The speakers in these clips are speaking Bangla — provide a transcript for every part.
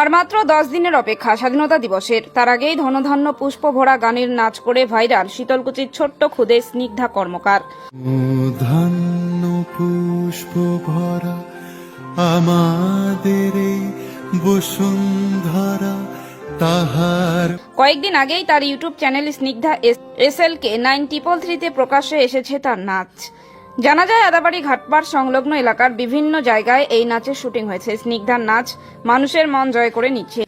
আর মাত্র দশ দিনের অপেক্ষা স্বাধীনতা দিবসের। তার আগেই ধনধান্য পুষ্প ভরা গানের নাচ করে ভাইরাল শীতলকুচির ছোট্ট খুদে স্নিগ্ধা কর্মকার। ধন্য পুষ্প ভরা আমাদের বসুন্ধরা তাহার কয়েকদিন আগেই তার YouTube channel Snigdha S L K nine triple থ্রিতে প্রকাশ্যে এসেছে তার নাচ। জানা যায়, আদাবাড়ি ঘাটপাড় সংলগ্ন এলাকার বিভিন্ন জায়গায় এই নাচের শুটিং হয়েছে। স্নিগ্ধার নাচ মানুষের মন জয় করে নিচ্ছে।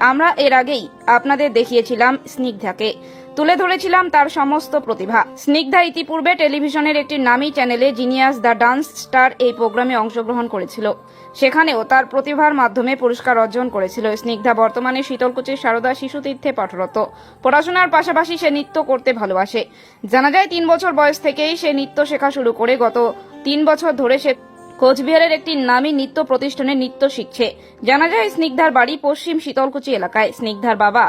আমরা এর আগেই আপনাদের দেখিয়েছিলাম স্নিগ্ধাকে। তুলে ধরেছিলাম তার সমস্ত প্রতিভা। স্নিগ্ধা ইতিপূর্বে টেলিভিশনের একটি নামী চ্যানেলে জিনিয়াস দ্য ডান্স স্টার এই প্রোগ্রামে অংশগ্রহণ করেছিল। সেখানেও তার প্রতিভার মাধ্যমে পুরস্কার অর্জন করেছিল। স্নিগ্ধা বর্তমানে শীতলকুচির সারদা শিশু তীর্থে পাঠরত। পড়াশোনার পাশাপাশি সে নৃত্য করতে ভালোবাসে। জানা যায়, তিন বছর বয়স থেকেই সে নৃত্য শেখা শুরু করে। গত তিন বছর ধরে সে কোচবিহারের একটি নামী নৃত্য প্রতিষ্ঠানে নৃত্য শিখছে। জানা যায়, স্নিগ্ধার বাড়ি পশ্চিম শীতলকুচি এলাকায়। স্নিগ্ধার বাবা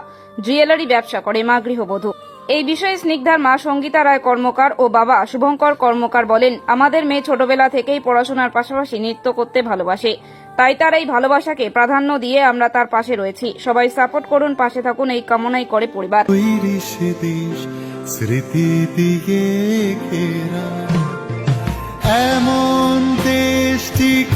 জুয়েলারি ব্যবসা করে, মা গৃহবধূ। এই বিষয়ে স্নিগ্ধার মা সঙ্গীতা রায় কর্মকার ও বাবা শুভঙ্কর কর্মকার বলেন, আমাদের মেয়ে ছোটবেলা থেকেই পড়াশোনার পাশাপাশি নৃত্য করতে ভালোবাসে। তাই তার এই ভালোবাসাকে প্রাধান্য দিয়ে আমরা তার পাশে রয়েছি। সবাই সাপোর্ট করুন, পাশে থাকুন, এই কামনাই করে পরিবার। স্মৃতি দিয়ে এমন